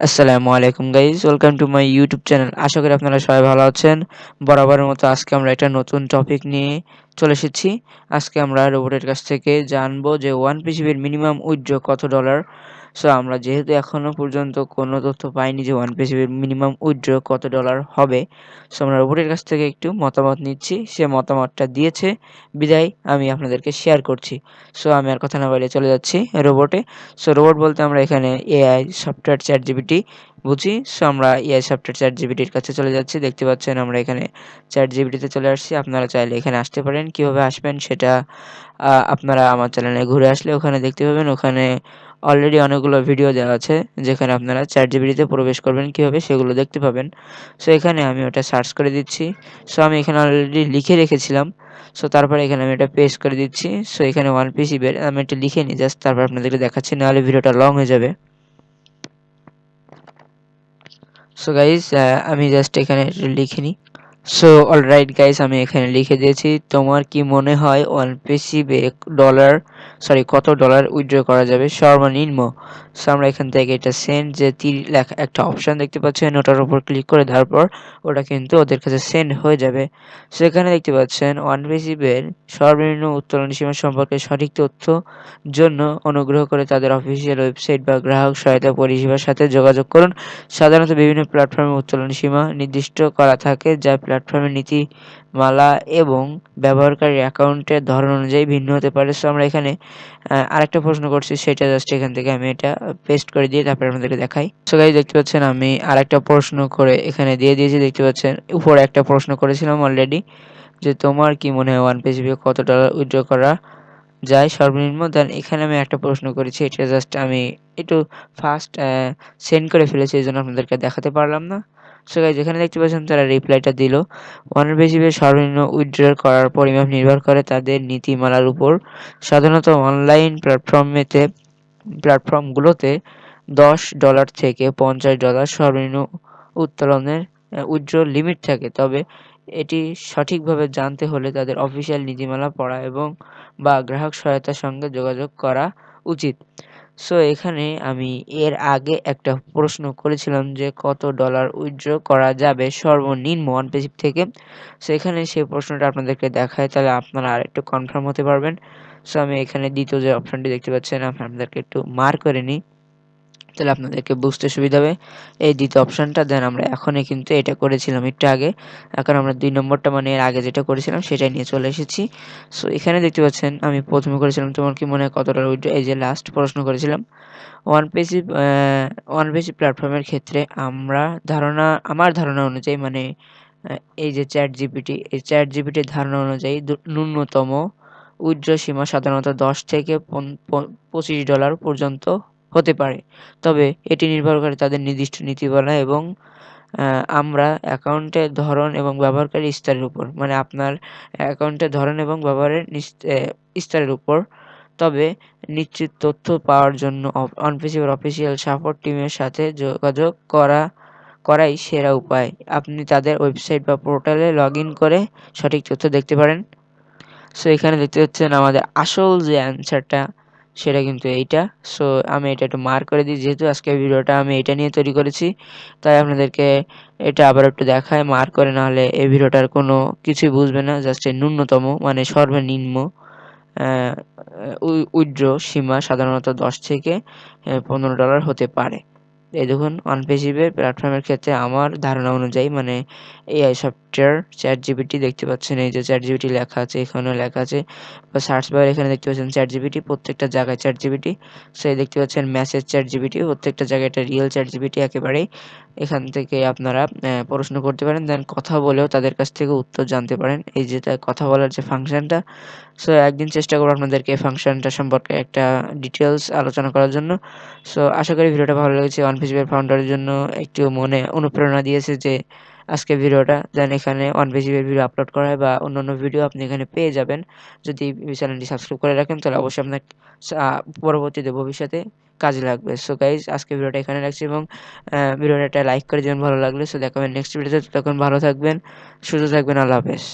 আসসালামু আলাইকুম guys welcome to my YouTube channel আশা করি আপনারা সবাই ভালো আছেন। বরাবরের মতো আজকে আমরা একটা নতুন টপিক নিয়ে চলে এসেছি। আজকে আমরা রোবটের কাছ থেকে জানব যে ওয়ান পিসিবির মিনিমাম উইথড্র কত ডলার সো আমরা যেহেতু এখনও পর্যন্ত কোনো তথ্য পাইনি যে ওয়ান পিসিবির মিনিমাম উইথড্র কত ডলার হবে সো আমরা রোবটের কাছ থেকে একটু মতামত নিচ্ছি। সে মতামতটা দিয়েছে, বিদায়, আমি আপনাদেরকে শেয়ার করছি। সো আমি আর কথা না বলে চলে যাচ্ছি রোবটে। সো রোবট বলতে আমরা এখানে এআই সফটওয়্যার চ্যাট জিবিটি বুঝি। সো আমরা এআই সফটওয়্যার চ্যাট জিবিটির কাছে চলে যাচ্ছি। দেখতে পাচ্ছেন আমরা এখানে চ্যাট জিবিটিতে চলে আসছি। আপনারা চাইলে এখানে আসতে পারেন। কীভাবে আসবেন সেটা আপনারা আমার চ্যানেলে ঘুরে আসলে ওখানে দেখতে পাবেন। ওখানে অলরেডি অনেকগুলো ভিডিও দেওয়া আছে, যেখানে আপনারা চ্যাট জিবিটিতে প্রবেশ করবেন, কীভাবে সেগুলো দেখতে পাবেন। সো এখানে আমি ওটা সার্চ করে দিচ্ছি। সো আমি এখানে অলরেডি লিখে রেখেছিলাম। সো তারপরে এখানে আমি এটা পেস্ট করে দিচ্ছি। সো এখানে ওয়ান পিসি বের আমি এটা লিখে নিই জাস্ট তারপর আপনাদেরকে দেখাচ্ছি, নাহলে ভিডিওটা লং হয়ে যাবে। সো গাইজ আমি জাস্ট এখানে লিখে নিই। সো অলরাইট গাইস আমি এখানে লিখে দিয়েছি, তোমার কি মনে হয় ওয়ান পিসি ডলার সরি কত ডলার উইথড্র করা যাবে? সর্বনিম্ন। সো আমরা এখান থেকে এটা সেন্ড যে তীর লেখা একটা অপশান দেখতে পাচ্ছেন ওটার উপর ক্লিক করে দেওয়ার পর ওটা কিন্তু ওদের কাছে সেন্ড হয়ে যাবে। সেখানে দেখতে পাচ্ছেন ওয়ান পিসিবের সর্বনিম্ন উত্তোলন সীমা সম্পর্কে সঠিক তথ্য জন্য অনুগ্রহ করে তাদের অফিসিয়াল ওয়েবসাইট বা গ্রাহক সহায়তা পরিষেবার সাথে যোগাযোগ করুন। সাধারণত বিভিন্ন প্ল্যাটফর্মে উত্তোলন সীমা নির্দিষ্ট করা থাকে, যা প্ল্যাটফর্মের নীতিমালা এবং ব্যবহারকারীর অ্যাকাউন্টের ধরন অনুযায়ী ভিন্ন হতে পারে। সো আমরা এখানে আরেকটা প্রশ্ন করছি, সেটা জাস্ট এখান থেকে আমি এটা পেস্ট করে দিয়ে তারপরে আপনাদেরকে দেখাই। সো গাইজ দেখতে পাচ্ছেন আমি আরেকটা প্রশ্ন করে এখানে দিয়ে দিয়েছি। দেখতে পাচ্ছেন, উপরে একটা প্রশ্ন করেছিলাম অলরেডি যে তোমার কি মনে হয় ওয়ান পেজিপি কত ডলার উইথড্র করা যায়? সর্বনিম্ন দেন এখানে আমি একটা প্রশ্ন করেছি, এটা জাস্ট আমি একটু ফাস্ট সেন্ড করে ফেলেছি, এই জন্য আপনাদেরকে দেখাতে পারলাম না। সো গাইজ যেখানে দেখতে পাচ্ছেন তারা রিপ্লাইটা দিল। ওয়ানের বেশি বেশ সর্বনিম্ন উইথড্র করার পরিমাপ নির্ভর করে তাদের নীতিমালার উপর। সাধারণত অনলাইন প্ল্যাটফর্মেতে প্ল্যাটফর্মগুলোতে দশ ডলার থেকে পঞ্চাশ ডলার সর্বনিম্ন উত্তোলনের উজ্জ্বল লিমিট থাকে। তবে এটি সঠিকভাবে জানতে হলে তাদের অফিসিয়াল নীতিমালা পড়া এবং বা গ্রাহক সহায়তার সঙ্গে যোগাযোগ করা উচিত। সো এখানে আমি এর আগে একটা প্রশ্ন করেছিলাম যে কত ডলার উইথড্র করা যাবে সর্বনিম্ন ওয়ান পেজিপ থেকে। সো এখানে সেই প্রশ্নটা আপনাদেরকে দেখায়, তাহলে আপনারা আর একটু কনফার্ম হতে পারবেন। সো আমি এখানে দ্বিতীয় যে অপশানটি দেখতে পাচ্ছেন, আপনাদেরকে একটু মার করে নিই। তাহলে আপনাদেরকে বুঝতে সুবিধা হবে। এই দ্বিতীয় অপশানটা দেন আমরা এখনই কিন্তু এটা করেছিলাম একটু আগে। এখন আমরা দুই নম্বরটা মানে এর আগে যেটা করেছিলাম সেটাই নিয়ে চলে এসেছি। সো এখানে দেখতে পাচ্ছেন, আমি প্রথমে করেছিলাম, তোমার কি মনে হয় কতটা উইড্রো এই যে লাস্ট প্রশ্ন করেছিলাম? ওয়ান পেজি ওয়ান পেজি প্ল্যাটফর্মের ক্ষেত্রে আমরা ধারণা, আমার ধারণা অনুযায়ী মানে এই যে চ্যাট জিপিটি এই চ্যাট জিপিটির ধারণা অনুযায়ী ন্যূনতম উইড্রো সীমা সাধারণত দশ থেকে পঁচিশ ডলার পর্যন্ত হতে পারে। তবে এটি নির্ভর করে তাদের নির্দিষ্ট নীতিমালা এবং আমরা অ্যাকাউন্টের ধরন এবং ব্যবহারকারী স্তরের উপর মানে আপনার অ্যাকাউন্টের ধরন এবং ব্যবহারের স্তরের উপর। তবে নিশ্চিত তথ্য পাওয়ার জন্য অনফিসিয়াল অফিসিয়াল সাপোর্ট টিমের সাথে যোগাযোগ করা, করাই সেরা উপায়। আপনি তাদের ওয়েবসাইট বা পোর্টালে লগ করে সঠিক তথ্য দেখতে পারেন। সো এখানে দেখতে পাচ্ছেন আমাদের আসল যে অ্যান্সারটা সেটা কিন্তু এইটা। সো আমি এটা একটু মার্ক করে দিই, যেহেতু আজকে ভিডিওটা আমি এটা নিয়ে তৈরি করেছি, তাই আপনাদেরকে এটা আবার একটু দেখায় মার্ক করে না হলে এই ভিডিওটার কোনো কিছুই বুঝবে না জাস্ট এই ন্যূনতম মানে সর্বনিম্ন উইড্র সীমা সাধারণত দশ থেকে পনেরো ডলার হতে পারে। এই দেখুন অনপেসিভের প্ল্যাটফর্মের ক্ষেত্রে আমার ধারণা অনুযায়ী মানে এই এআই সফটওয়্যার চ্যাট জিবিটি দেখতে পাচ্ছেন, এই যে চ্যাট জিবিটি লেখা আছে, এখানেও লেখা আছে। বা সার্চ বার এখানে দেখতে পাচ্ছেন চ্যাট জিবিটি প্রত্যেকটা জায়গায় চ্যাট জিবিটি সেই দেখতে পাচ্ছেন মেসেজ চ্যাট জিবিটি প্রত্যেকটা জায়গায় একটা রিয়েল চ্যাট জিবিটি একেবারেই এখান থেকে আপনারা প্রশ্ন করতে পারেন। দেন কথা বলেও তাদের কাছ থেকে উত্তর জানতে পারেন। এই যে কথা বলার যে ফাংশনটা সো একদিন চেষ্টা করব আপনাদেরকে এই ফাংশনটা সম্পর্কে একটা ডিটেলস আলোচনা করার জন্য। সো আশা করি ভিডিওটা ভালো লেগেছে। ওয়ান ফেসিবের ফাউন্ডারের জন্য একটু মনে অনুপ্রেরণা দিয়েছে যে আজকে ভিডিওটা দেন এখানে ফেসিবের ভিডিও আপলোড করা হয় বা অন্যান্য ভিডিও আপনি এখানে পেয়ে যাবেন। যদি চ্যানেলটি সাবস্ক্রাইব করে রাখেন, তাহলে অবশ্যই আপনার পরবর্তীতে ভবিষ্যতে কাজে লাগবে। সো গাইজ আজকে ভিডিওটা এখানে রাখছি এবং ভিডিওটা লাইক করে দেবেন, ভালো লাগলে। সো দেখাবেন নেক্সট ভিডিওতে তখন ভালো থাকবেন, সুস্থ থাকবেন, আল্লাহ হাফেজ।